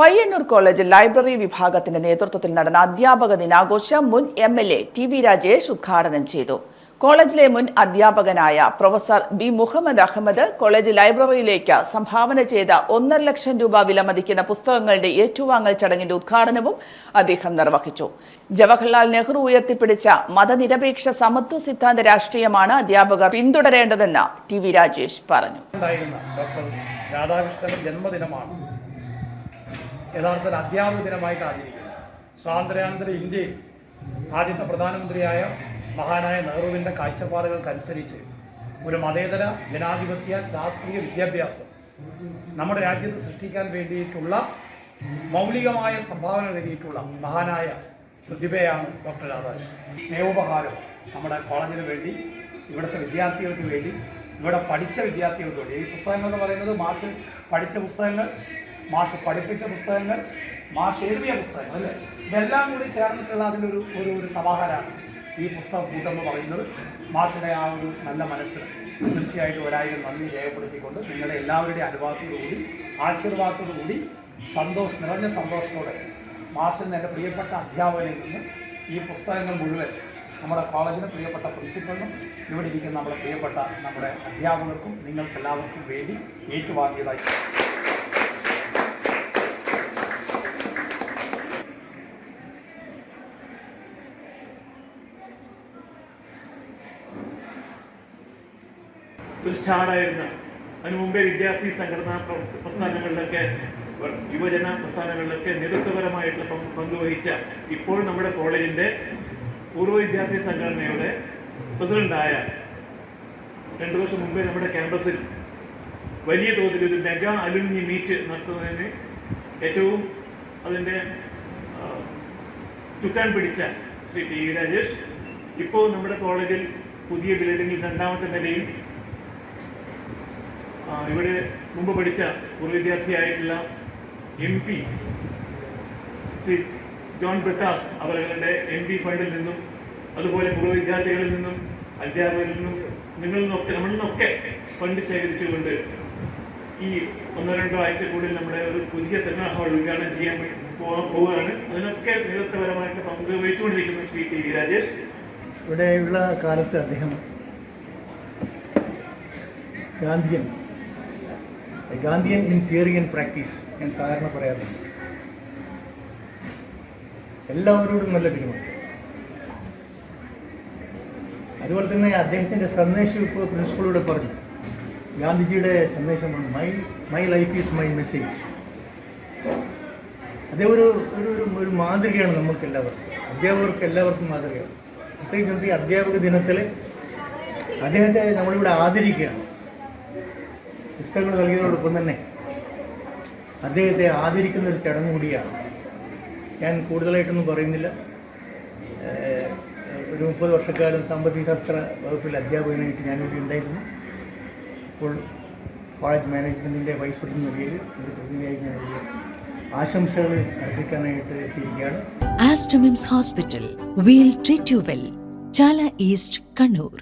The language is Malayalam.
പയ്യന്നൂർ കോളേജ് ലൈബ്രറി വിഭാഗത്തിന്റെ നേതൃത്വത്തിൽ നടന്ന അധ്യാപക ദിനാഘോഷം മുൻ M L A T V Rajesh ഉദ്ഘാടനം ചെയ്തു. കോളേജിലെ മുൻ അധ്യാപകനായ professor B Muhammad Ahammed college ലൈബ്രറിയിലേക്ക് സംഭാവന ചെയ്ത ഒന്നര ലക്ഷം രൂപ വിലമതിക്കുന്ന പുസ്തകങ്ങളുടെ ഏറ്റുവാങ്ങൽ ചടങ്ങിന്റെ ഉദ്ഘാടനവും അദ്ദേഹം നിർവഹിച്ചു. ജവഹർലാൽ നെഹ്റു ഉയർത്തിപ്പിടിച്ച മതനിരപേക്ഷ സമത്വ സിദ്ധാന്ത രാഷ്ട്രീയമാണ് അധ്യാപകർ പിന്തുടരേണ്ടതെന്ന് ടി വി രാജേഷ് പറഞ്ഞു. രാധാകൃഷ്ണന്റെ ജന്മദിനമാണ്. യഥാർത്ഥത്തിൽ അധ്യാപക ദിനമായിട്ട് ആചരിക്കുന്നത് സ്വാതന്ത്ര്യാനന്തര ഇന്ത്യയിൽ ആദ്യത്തെ പ്രധാനമന്ത്രിയായ മഹാനായ നെഹ്റുവിന്റെ കാഴ്ചപ്പാടുകൾക്കനുസരിച്ച് ഒരു മതേതര ജനാധിപത്യ ശാസ്ത്രീയ വിദ്യാഭ്യാസം നമ്മുടെ രാജ്യത്ത് സൃഷ്ടിക്കാൻ വേണ്ടിയിട്ടുള്ള മൗലികമായ സംഭാവന നൽകിയിട്ടുള്ള മഹാനായ പ്രതിഭയാണ് ഡോക്ടർ രാധാകൃഷ്ണൻ. സ്നേഹോപഹാരം നമ്മുടെ കോളേജിന് വേണ്ടി ഇവിടുത്തെ വിദ്യാർത്ഥികൾക്ക് വേണ്ടി ഇവിടെ പഠിച്ച വിദ്യാർത്ഥികൾക്ക് വേണ്ടി. ഈ പുസ്തകങ്ങൾ എന്ന് പറയുന്നത് മാർഷിൽ പഠിച്ച പുസ്തകങ്ങൾ മാഷ് പഠിപ്പിച്ച പുസ്തകങ്ങൾ മാഷ് എഴുതിയ പുസ്തകങ്ങൾ അല്ലേ? ഇതെല്ലാം കൂടി ചേർന്നിട്ടുള്ള അതിന്റെ ഒരു ഒരു സമാഹാരമാണ് ഈ പുസ്തക കൂട്ടെന്ന് പറയുന്നത്. മാഷിന്റെ ആ ഒരു നല്ല മനസ്സിന് തീർച്ചയായിട്ടും ഒരായിരം നന്ദി രേഖപ്പെടുത്തിക്കൊണ്ട് നിങ്ങളുടെ എല്ലാവരുടെയും അനുഭവത്തോടുകൂടി ആശീർവാദത്തോടുകൂടി സന്തോഷം നിറഞ്ഞ സന്തോഷത്തോടെ മാഷിന് എന്റെ പ്രിയപ്പെട്ട അധ്യാപകനിൽ നിന്ന് ഈ പുസ്തകങ്ങൾ മുഴുവൻ നമ്മുടെ കോളേജിന് പ്രിയപ്പെട്ട പ്രിൻസിപ്പളിനും ഇവിടെ ഇരിക്കുന്ന നമ്മുടെ പ്രിയപ്പെട്ട നമ്മുടെ അധ്യാപകർക്കും നിങ്ങൾക്കെല്ലാവർക്കും വേണ്ടി ഏറ്റുവാങ്ങിയതായി ഒരു സ്റ്റാറായിരുന്ന. അതിനു മുമ്പേ വിദ്യാർത്ഥി സംഘടനാ പ്രസ്ഥാനങ്ങളിലൊക്കെ യുവജന പ്രസ്ഥാനങ്ങളിലൊക്കെ നേതൃത്വപരമായിട്ട് പങ്ക് പങ്കുവഹിച്ച ഇപ്പോൾ നമ്മുടെ കോളേജിന്റെ പൂർവ വിദ്യാർത്ഥി സംഘടനയുടെ പ്രസിഡന്റായ രണ്ടു വർഷം മുമ്പേ നമ്മുടെ ക്യാമ്പസിൽ വലിയ തോതിൽ ഒരു മെഗാ അലുമിനി മീറ്റ് നടത്തുന്നതിന് ഏറ്റവും അതിന്റെ ചുക്കാൻ പിടിച്ച ശ്രീ പി രാജേഷ്. ഇപ്പോൾ നമ്മുടെ കോളേജിൽ പുതിയ ബിൽഡിങ്ങിൽ രണ്ടാമത്തെ നിലയിൽ ഇവിടെ മുമ്പ് പഠിച്ച ഒരു വിദ്യാർത്ഥിയായിട്ടുള്ള എം പി ശ്രീ ജോൺ ബ്രിട്ടാസ് അവരുടെ എം പി ഫണ്ടിൽ നിന്നും അതുപോലെ പൂർവ വിദ്യാർത്ഥികളിൽ നിന്നും അധ്യാപകരിൽ നിന്നും നിങ്ങളിൽ നിന്നൊക്കെ നമ്മളിൽ നിന്നൊക്കെ ഫണ്ട് ശേഖരിച്ചുകൊണ്ട് ഈ ഒന്നോ രണ്ടോ ആഴ്ചക്കുള്ളിൽ നമ്മുടെ ഒരു പുതിയ സെമിനാർ ഹാൾ ഉദ്ഘാടനം ചെയ്യാൻ പോവുകയാണ്. അതിനൊക്കെ നേതൃത്വപരമായിട്ട് പങ്ക് വഹിച്ചുകൊണ്ടിരിക്കുന്നു ശ്രീ ടി വി രാജേഷ്. ഇവിടെയുള്ള കാലത്ത് അദ്ദേഹം Gandhian. Gandhian in theory and practice ഞാൻ സാധാരണ പറയാറുണ്ട്. എല്ലാവരോടും നല്ല പെരുമാറ്റം. അതുപോലെ തന്നെ അദ്ദേഹത്തിന്റെ സന്ദേശം ഇപ്പോൾ പ്രിൻസിപ്പളോട് പറഞ്ഞു. ഗാന്ധിജിയുടെ സന്ദേശമാണ് my my life is my message അതേ ഒരു ഒരു ഒരു- മാതൃകയാണ് നമ്മൾക്ക് എല്ലാവർക്കും അധ്യാപകർക്ക് എല്ലാവർക്കും മാതൃകയാണ്. പ്രത്യേകിച്ച് അധ്യാപക ദിനത്തിൽ അദ്ദേഹത്തെ നമ്മളിവിടെ ആദരിക്കുകയാണ്. പുസ്തകങ്ങൾ നൽകിയതോടൊപ്പം തന്നെ അദ്ദേഹത്തെ ആദരിക്കുന്ന ഒരു ചടങ്ങ് കൂടിയാണ് ഞാൻ കൂടുതലായിട്ടൊന്നും പറയുന്നില്ല. ഒരു മുപ്പത് വർഷക്കാലം സാമ്പത്തിക ശാസ്ത്ര വകുപ്പിൽ അധ്യാപകനായിട്ട് ഞാനിവിടെ ഉണ്ടായിരുന്നു. ഇപ്പോൾ കോളേജ് മാനേജ്മെന്റിന്റെ വൈസ് പ്രസിഡന്റ് നിലയിൽ ഒരു പ്രതിനിധിയായി ഞാൻ ആശംസകൾ അർപ്പിക്കാനായിട്ട് എത്തിയിരിക്കുകയാണ്. Aster MIMS hospital we'll treat you well Chala east Kannur.